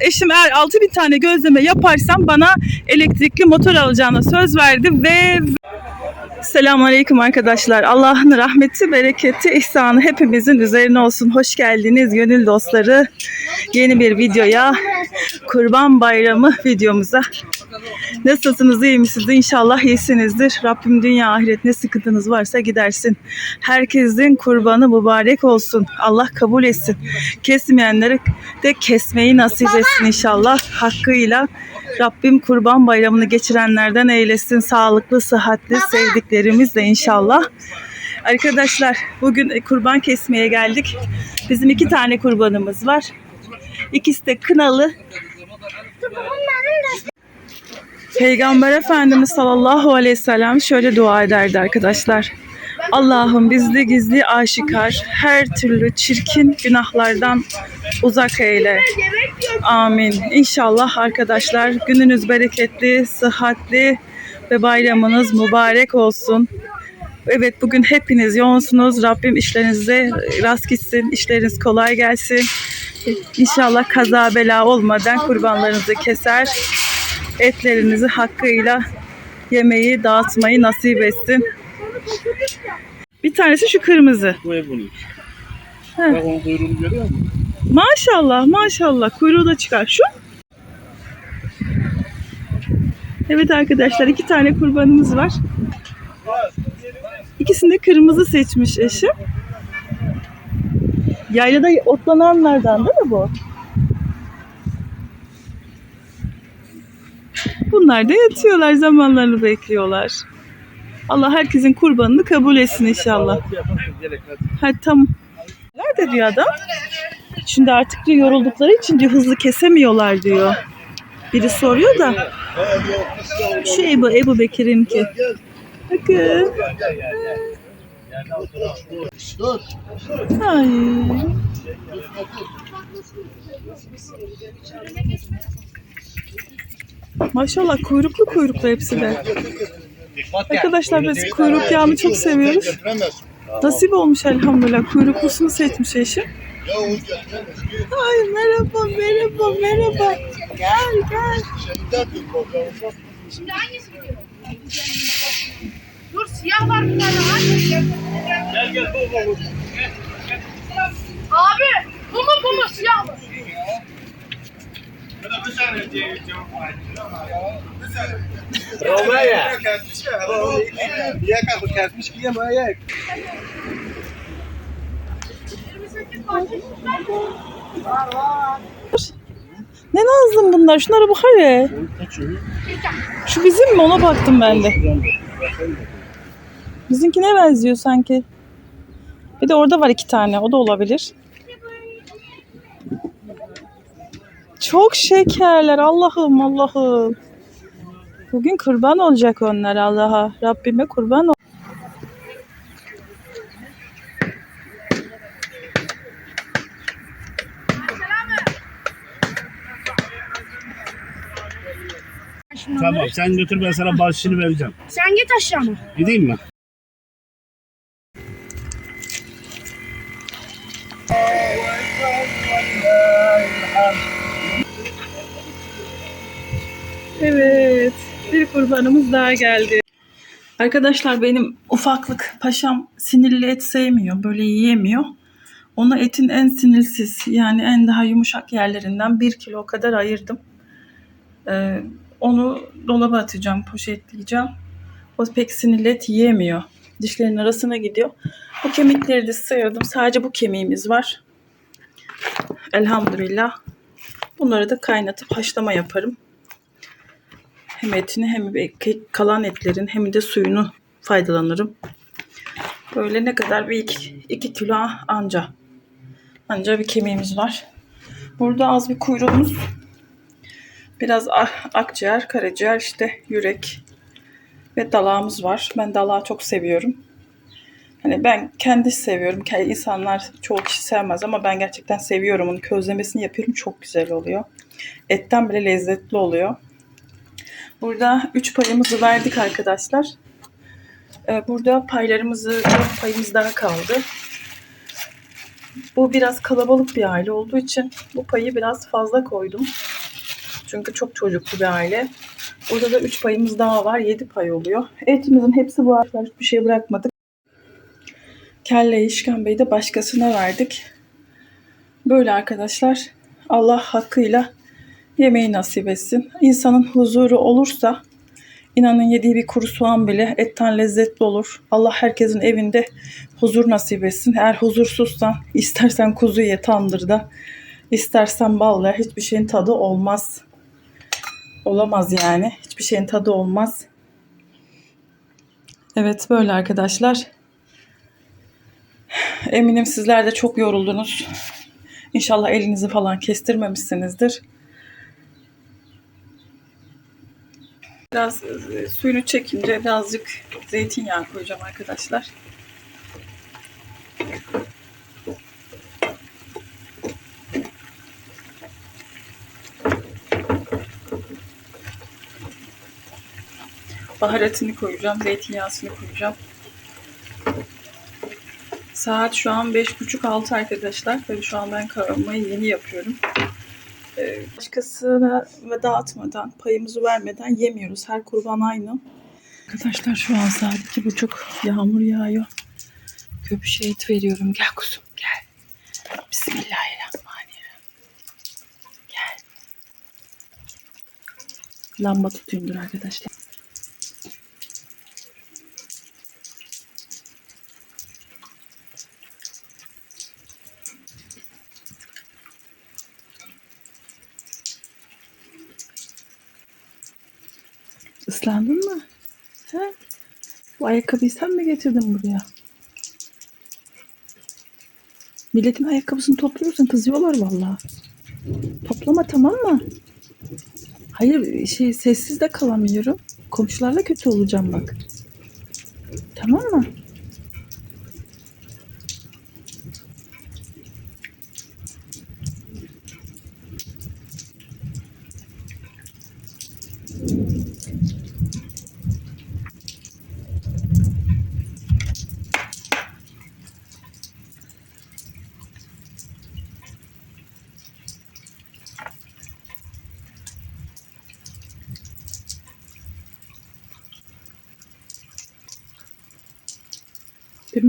Eşim eğer 6000 tane gözleme yaparsam bana elektrikli motor alacağına söz verdi ve Selamun Aleyküm arkadaşlar. Allah'ın rahmeti, bereketi, ihsanı hepimizin üzerine olsun. Hoş geldiniz gönül dostları. Yeni bir videoya, Kurban Bayramı videomuza. Nasılsınız, iyi misiniz? İnşallah iyisinizdir. Rabbim dünya ahiret ne sıkıntınız varsa gidersin. Herkesin kurbanı mübarek olsun. Allah kabul etsin. Kesmeyenleri de kesmeyi nasip etsin inşallah. Hakkıyla Rabbim kurban bayramını geçirenlerden eylesin. Sağlıklı, sıhhatli, sevdiklerimizle inşallah. Arkadaşlar bugün kurban kesmeye geldik. Bizim iki tane kurbanımız var. İkisi de kınalı. Peygamber Efendimiz sallallahu aleyhi ve sellem şöyle dua ederdi arkadaşlar. Allah'ım bizli gizli aşikar her türlü çirkin günahlardan uzak eyle. Amin. İnşallah arkadaşlar gününüz bereketli, sıhhatli ve bayramınız mübarek olsun. Evet bugün hepiniz yoğunsunuz. Rabbim işlerinize rast gitsin. işleriniz kolay gelsin. İnşallah kaza bela olmadan kurbanlarınızı keser. Etlerinizi hakkıyla yemeyi, dağıtmayı nasip etsin. Bir tanesi şu kırmızı. Bu ev bunun. Heh. Bak onun kuyruğunu görüyor musun? Maşallah maşallah kuyruğu da çıkar. Şu. Evet arkadaşlar iki tane kurbanımız var. İkisini de kırmızı seçmiş eşim. Yaylada otlananlardan değil mi bu? Bunlar da yatıyorlar zamanlarını bekliyorlar. Allah herkesin kurbanını kabul etsin inşallah. Hadi tam. Nerede diyor adam? Şimdi artık diyor yoruldukları için diyor hızlı kesemiyorlar diyor. Biri soruyor da. Şu Ebu, Ebu Bekir'inki. Bakın. Ay. Maşallah kuyruklu kuyruklu hepsi de. Arkadaşlar biz kuyruk yağını çok seviyoruz. Nasip olmuş elhamdülillah. Kuyruklusunu seçmiş eşim. Ay merhaba merhaba merhaba. Gel gel. Şimdi hangisi gidiyor? Dur siyah var bir tane hangisi? Gel gel. Abi bu mu bu mu siyah mı? Romaya. Ya kapı kesmiş ki ama ayak. 28 parça. Ne nazlım bunlar? Şunlara bak hele. Şu bizim mi? Ona baktım ben de. Bizimkine benziyor sanki. Bir de orada var iki tane. O da olabilir. Çok şekerler. Allah'ım Allah'ım. Bugün kurban olacak onlar Allah'a. Rabbime kurban ol. Tamam sen götür ben sana bahşişini vereceğim. Sen git aşağıma. Gideyim mi? Evet, bir kurbanımız daha geldi. Arkadaşlar benim ufaklık paşam sinirli et sevmiyor, böyle yiyemiyor. Ona etin en sinirsiz yani en daha yumuşak yerlerinden bir kilo kadar ayırdım. Ee, onu dolaba atacağım, poşetleyeceğim. O pek sinirli et yiyemiyor. Dişlerin arasına gidiyor. Bu kemikleri de sıyırdım. Sadece bu kemiğimiz var. Elhamdülillah. Bunları da kaynatıp haşlama yaparım. Hem etini hem kalan etlerin hem de suyunu faydalanırım. Böyle ne kadar bir iki, iki kilo anca. Anca bir kemiğimiz var. Burada az bir kuyruğumuz. Biraz a- akciğer, karaciğer, işte yürek ve dalağımız var. Ben dalağı çok seviyorum. Hani ben kendi seviyorum. İnsanlar çoğu kişi sevmez ama ben gerçekten seviyorum. Onu közlemesini yapıyorum. Çok güzel oluyor. Etten bile lezzetli oluyor. Burada 3 payımızı verdik arkadaşlar. Ee, burada paylarımızı, dört payımız daha kaldı. Bu biraz kalabalık bir aile olduğu için bu payı biraz fazla koydum. Çünkü çok çocuklu bir aile. Burada da 3 payımız daha var. 7 pay oluyor. Etimizin hepsi bu arkadaşlar. Hiçbir şey bırakmadık. Kelle işkembeyi de başkasına verdik. Böyle arkadaşlar. Allah hakkıyla yemeği nasip etsin. İnsanın huzuru olursa inanın yediği bir kuru soğan bile etten lezzetli olur. Allah herkesin evinde huzur nasip etsin. Eğer huzursuzsan istersen kuzu ye tandırda, istersen balla hiçbir şeyin tadı olmaz. Olamaz yani. Hiçbir şeyin tadı olmaz. Evet böyle arkadaşlar. Eminim sizler de çok yoruldunuz. İnşallah elinizi falan kestirmemişsinizdir. Biraz e, suyunu çekince birazcık zeytinyağı koyacağım arkadaşlar. Baharatını koyacağım, zeytinyağısını koyacağım. Saat şu an 5.30-6 arkadaşlar. Tabii şu an ben kavurmayı yeni yapıyorum. Başkasına ve dağıtmadan, payımızı vermeden yemiyoruz. Her kurban aynı. Arkadaşlar şu an saat iki buçuk. Yağmur yağıyor. Köpüşe et veriyorum. Gel kuzum gel. Bismillahirrahmanirrahim. Gel. Lamba tutuyumdur arkadaşlar. Islandın mı? He? Bu ayakkabıyı sen mi getirdin buraya? Milletin ayakkabısını topluyorsun kızıyorlar vallahi. Toplama tamam mı? Hayır şey sessiz de kalamıyorum. Komşularla kötü olacağım bak. Tamam mı?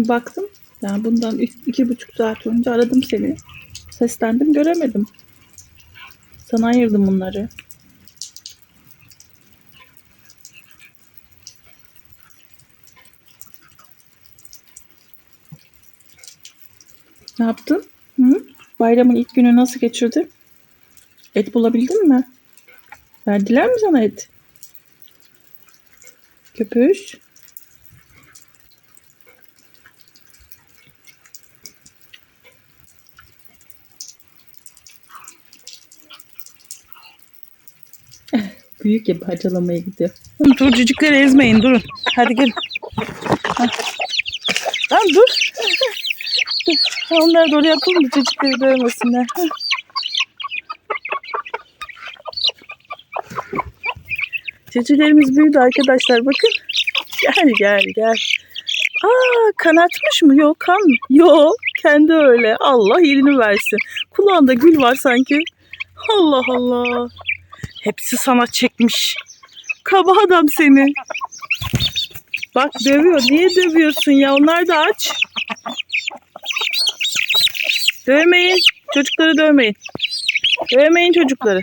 Demin baktım. Yani bundan iki buçuk saat önce aradım seni. Seslendim göremedim. Sana ayırdım bunları. Ne yaptın? Hı? Bayramın ilk günü nasıl geçirdin? Et bulabildin mi? Verdiler mi sana et? Köpüş. Büyük ya parçalamaya gidiyor. Dur cücükleri ezmeyin durun. Hadi gelin. Hah. Lan dur. Ha, Onlar da oraya atalım da cücükleri dövmesinler. Cücülerimiz büyüdü arkadaşlar bakın. Gel gel gel. Aa kanatmış mı? Yok kan mı? Yok kendi öyle. Allah yerini versin. Kulağında gül var sanki. Allah Allah. Hepsi sana çekmiş. Kaba adam seni. Bak dövüyor. Niye dövüyorsun ya? Onlar da aç. Dövmeyin. Çocukları dövmeyin. Dövmeyin çocukları.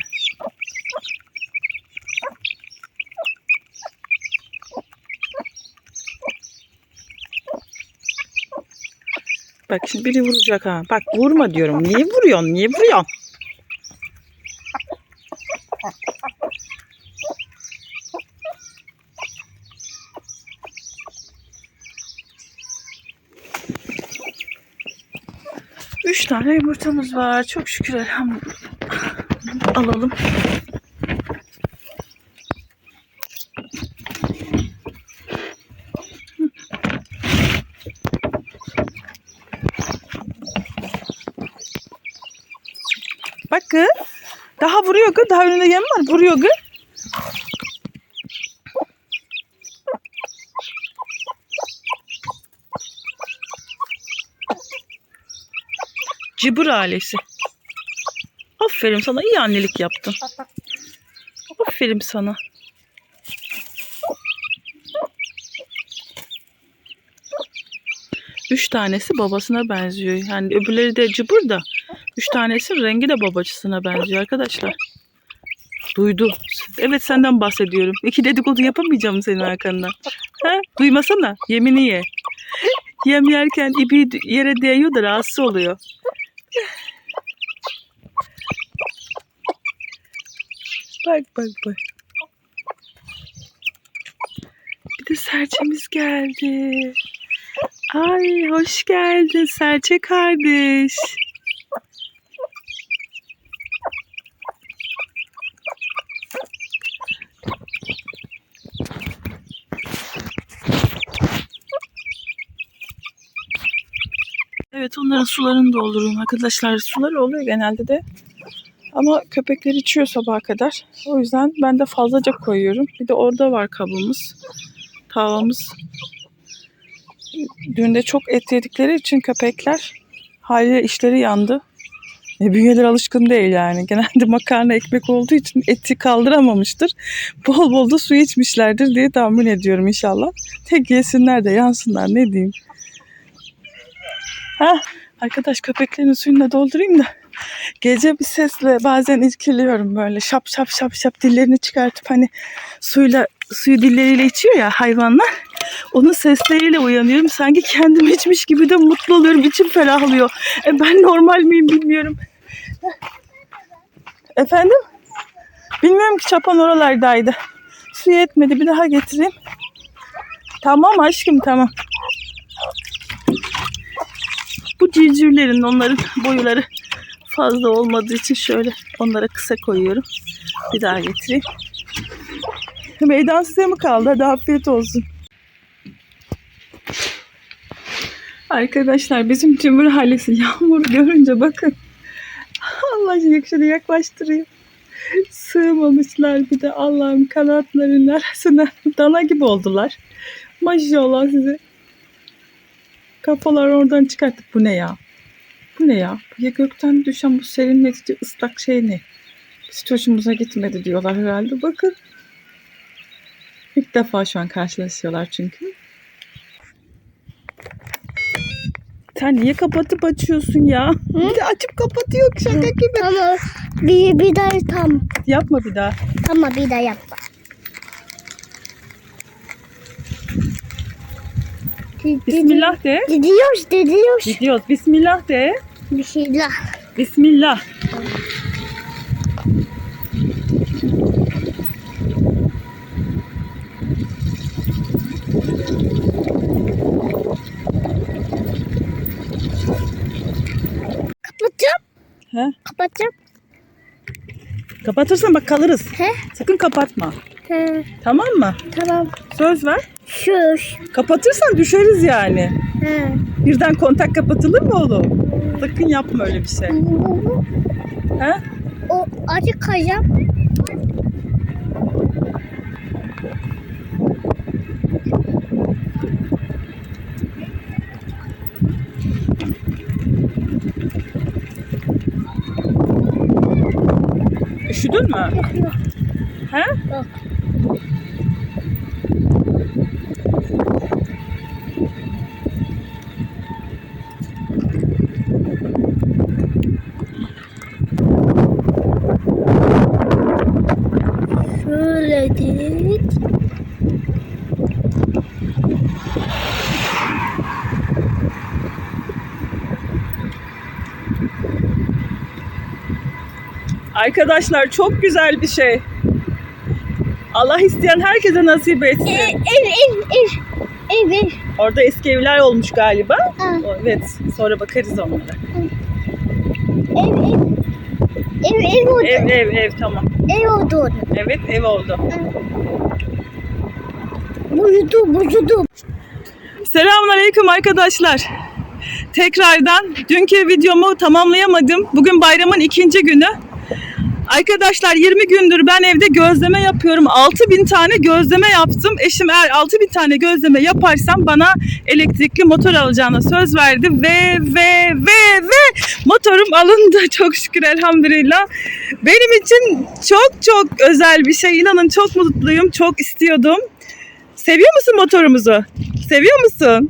Bak şimdi biri vuracak ha. Bak vurma diyorum. Niye vuruyorsun? Niye vuruyorsun? Üç tane yumurtamız var. Çok şükür elhamdülillah. Alalım. Bak kız. Daha vuruyor kız. Daha önünde yem var. Vuruyor kız. Cibur ailesi. Aferin sana. iyi annelik yaptın. Aferin sana. Üç tanesi babasına benziyor. Yani öbürleri de cıbır da Üç tanesi rengi de babacısına benziyor arkadaşlar. Duydu. Evet senden bahsediyorum. İki dedikodu yapamayacağım senin arkandan. Ha? Duymasana. Yemini ye. Yem yerken ipi yere değiyor da rahatsız oluyor. Bak bak bak. Bir de serçemiz geldi. Ay hoş geldin serçe kardeş. Evet onların sularını dolduruyorum arkadaşlar. Suları oluyor genelde de. Ama köpekler içiyor sabaha kadar. O yüzden ben de fazlaca koyuyorum. Bir de orada var kabımız. Tavamız. Dün de çok et yedikleri için köpekler haliyle işleri yandı. E, bünyeler alışkın değil yani. Genelde makarna ekmek olduğu için eti kaldıramamıştır. Bol bol da su içmişlerdir diye tahmin ediyorum inşallah. Tek yesinler de yansınlar ne diyeyim. Ha, arkadaş köpeklerin suyunu da doldurayım da. Gece bir sesle bazen irkiliyorum böyle şap şap şap şap dillerini çıkartıp hani suyla suyu dilleriyle içiyor ya hayvanlar. Onun sesleriyle uyanıyorum. Sanki kendim içmiş gibi de mutlu oluyorum. İçim ferahlıyor. E ben normal miyim bilmiyorum. Efendim? Bilmiyorum ki çapan oralardaydı. Su yetmedi. Bir daha getireyim. Tamam aşkım tamam. Bu civcivlerin onların boyları fazla olmadığı için şöyle onlara kısa koyuyorum. Bir daha getireyim. Meydan size mi kaldı? Hadi afiyet olsun. Arkadaşlar bizim tümür ailesi yağmur görünce bakın. Allah aşkına yaklaştırayım. Sığmamışlar bir de Allah'ın kanatlarının arasına dana gibi oldular. Maşallah size. Kafalar oradan çıkarttık. Bu ne ya? Bu ne ya? Ya gökten düşen bu serinletici ıslak şey ne? Hiç hoşumuza gitmedi diyorlar herhalde. Bakın. İlk defa şu an karşılaşıyorlar çünkü. Sen niye kapatıp açıyorsun ya? Bir de açıp kapatıyor şaka gibi. Tamam. Bir, bir daha tam. Yapma bir daha. Tamam bir daha yapma. Bismillah de. Gidiyoruz, gidiyoruz. Gidiyoruz. Bismillah de. Bismillah. Bismillah. Kapatacağım. He? Kapatacağım. Kapatırsan bak kalırız. He? Sakın kapatma. He. Tamam mı? Tamam. Söz ver. Şuş. Kapatırsan düşeriz yani. He. Birden kontak kapatılır mı oğlum? Sakın yapma öyle bir şey. He? O açık kayacağım. Üşüdün mü? He? Yok. Şöyle dik. Arkadaşlar çok güzel bir şey. Allah isteyen herkese nasip etsin. Ev, ev, ev, ev. Ev. Orada eski evler olmuş galiba. O- Evet, sonra bakarız onlara. Ev, ev. Ev, ev oldu. Ev, ev, ev tamam. Ev oldu. Evet, ev oldu. Buydu, buydu. Selamünaleyküm arkadaşlar. Tekrardan dünkü videomu tamamlayamadım. Bugün bayramın ikinci günü. Arkadaşlar 20 gündür ben evde gözleme yapıyorum. 6000 tane gözleme yaptım. Eşim eğer 6000 tane gözleme yaparsam bana elektrikli motor alacağına söz verdi ve ve ve ve motorum alındı çok şükür elhamdülillah. Benim için çok çok özel bir şey. İnanın çok mutluyum. Çok istiyordum. Seviyor musun motorumuzu? Seviyor musun?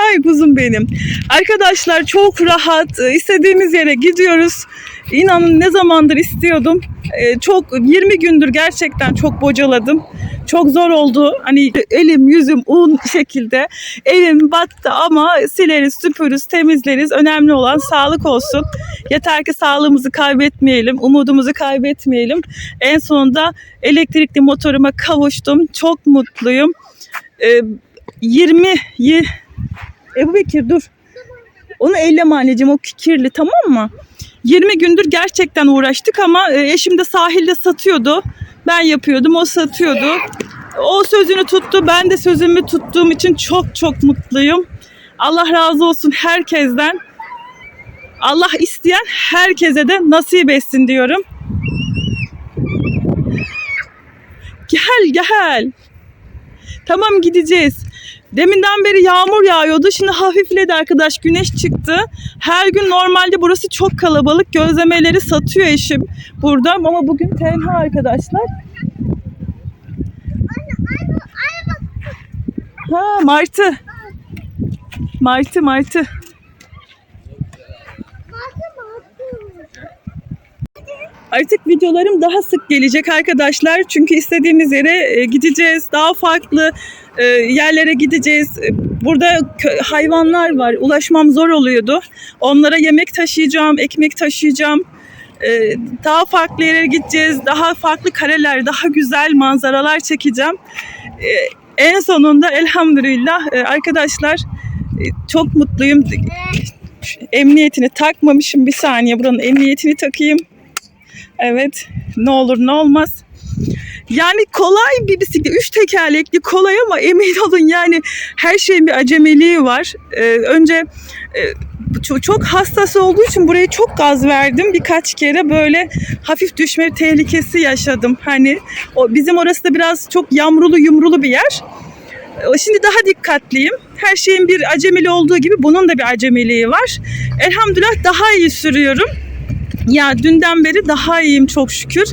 Ay kuzum benim. Arkadaşlar çok rahat. e, istediğimiz yere gidiyoruz. İnanın ne zamandır istiyordum. E, Çok 20 gündür gerçekten çok bocaladım. Çok zor oldu. Hani elim yüzüm un şekilde. Evim battı ama sileriz, süpürürüz, temizleriz. Önemli olan sağlık olsun. Yeter ki sağlığımızı kaybetmeyelim, umudumuzu kaybetmeyelim. En sonunda elektrikli motoruma kavuştum. Çok mutluyum. E, 20 yi- Ebu Bekir dur. Onu elleme anneciğim o kirli tamam mı? 20 gündür gerçekten uğraştık ama e, eşim de sahilde satıyordu. Ben yapıyordum o satıyordu. O sözünü tuttu ben de sözümü tuttuğum için çok çok mutluyum. Allah razı olsun herkesten. Allah isteyen herkese de nasip etsin diyorum. Gel gel. Tamam gideceğiz. Deminden beri yağmur yağıyordu. Şimdi hafifledi arkadaş. Güneş çıktı. Her gün normalde burası çok kalabalık. Gözlemeleri satıyor eşim burada. Ama bugün tenha arkadaşlar. Ha martı. Martı martı. Artık videolarım daha sık gelecek arkadaşlar. Çünkü istediğimiz yere e, gideceğiz. Daha farklı e, yerlere gideceğiz. E, Burada hayvanlar var. Ulaşmam zor oluyordu. Onlara yemek taşıyacağım, ekmek taşıyacağım. Daha farklı yere gideceğiz. Daha farklı kareler, daha güzel manzaralar çekeceğim. En sonunda elhamdülillah arkadaşlar çok mutluyum. Emniyetini takmamışım. Bir saniye buranın emniyetini takayım. Evet. Ne olur ne olmaz. Yani kolay bir bisiklet. Üç tekerlekli kolay ama emin olun yani her şeyin bir acemiliği var. Ee, önce e, çok, hassas olduğu için buraya çok gaz verdim. Birkaç kere böyle hafif düşme tehlikesi yaşadım. Hani o bizim orası da biraz çok yamrulu yumrulu bir yer. E, Şimdi daha dikkatliyim. Her şeyin bir acemili olduğu gibi bunun da bir acemiliği var. Elhamdülillah daha iyi sürüyorum. Ya dünden beri daha iyiyim çok şükür.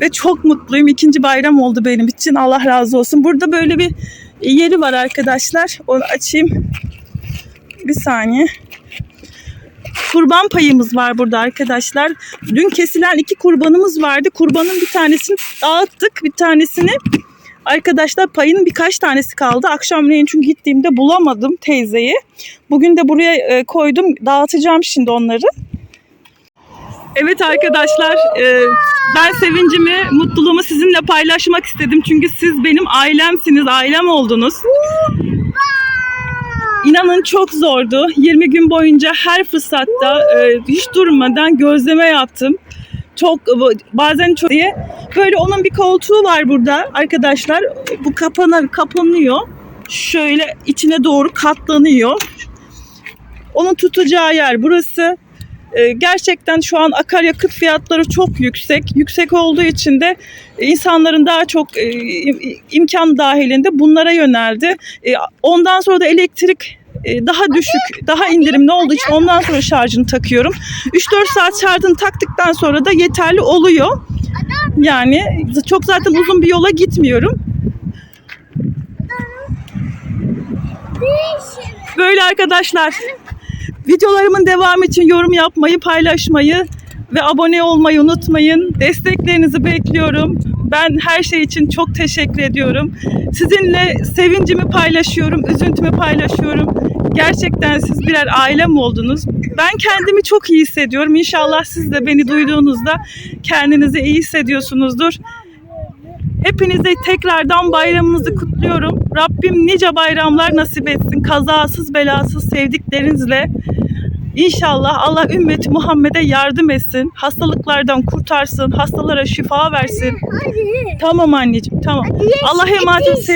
Ve çok mutluyum. İkinci bayram oldu benim için. Allah razı olsun. Burada böyle bir yeri var arkadaşlar. Onu açayım. Bir saniye. Kurban payımız var burada arkadaşlar. Dün kesilen iki kurbanımız vardı. Kurbanın bir tanesini dağıttık. Bir tanesini arkadaşlar payının birkaç tanesi kaldı. Akşamleyin çünkü gittiğimde bulamadım teyzeyi. Bugün de buraya e, koydum. Dağıtacağım şimdi onları. Evet arkadaşlar, e, ben sevincimi, mutluluğumu sizinle paylaşmak istedim. Çünkü siz benim ailemsiniz, ailem oldunuz. İnanın çok zordu. 20 gün boyunca her fırsatta e, hiç durmadan gözleme yaptım. Çok bazen çok diye böyle onun bir koltuğu var burada arkadaşlar. Bu kapana kapanıyor. Şöyle içine doğru katlanıyor. Onun tutacağı yer burası. Ee, gerçekten şu an akaryakıt fiyatları çok yüksek. Yüksek olduğu için de insanların daha çok e, im- imkan dahilinde bunlara yöneldi. E, ondan sonra da elektrik e, daha düşük, daha indirimli olduğu için ondan sonra şarjını takıyorum. 3-4 saat şarjını taktıktan sonra da yeterli oluyor. Yani çok zaten uzun bir yola gitmiyorum. Böyle arkadaşlar. Videolarımın devamı için yorum yapmayı, paylaşmayı ve abone olmayı unutmayın. Desteklerinizi bekliyorum. Ben her şey için çok teşekkür ediyorum. Sizinle sevincimi paylaşıyorum, üzüntümü paylaşıyorum. Gerçekten siz birer ailem oldunuz. Ben kendimi çok iyi hissediyorum. İnşallah siz de beni duyduğunuzda kendinizi iyi hissediyorsunuzdur. Hepinize tekrardan bayramınızı kutluyorum. Rabbim nice bayramlar nasip etsin. Kazasız belasız sevdiklerinizle. İnşallah Allah ümmeti Muhammed'e yardım etsin. Hastalıklardan kurtarsın. Hastalara şifa versin. Tamam anneciğim tamam. Allah emanet olsun.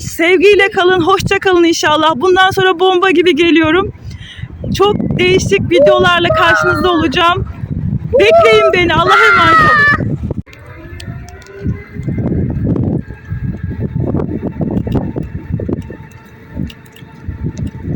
Sevgiyle kalın, hoşça kalın inşallah. Bundan sonra bomba gibi geliyorum. Çok değişik videolarla karşınızda olacağım. Bekleyin beni. Allah'a emanet olun.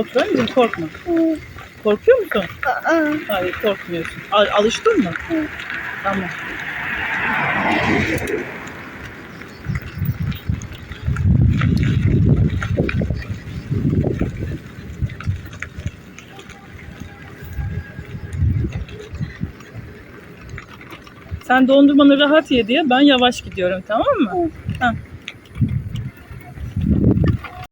Otur anneciğim korkma. Korkuyor musun? Aa. Hayır korkmuyorsun. Al- alıştın mı? Tamam. Sen dondurmanı rahat ye diye ben yavaş gidiyorum tamam mı? Ha.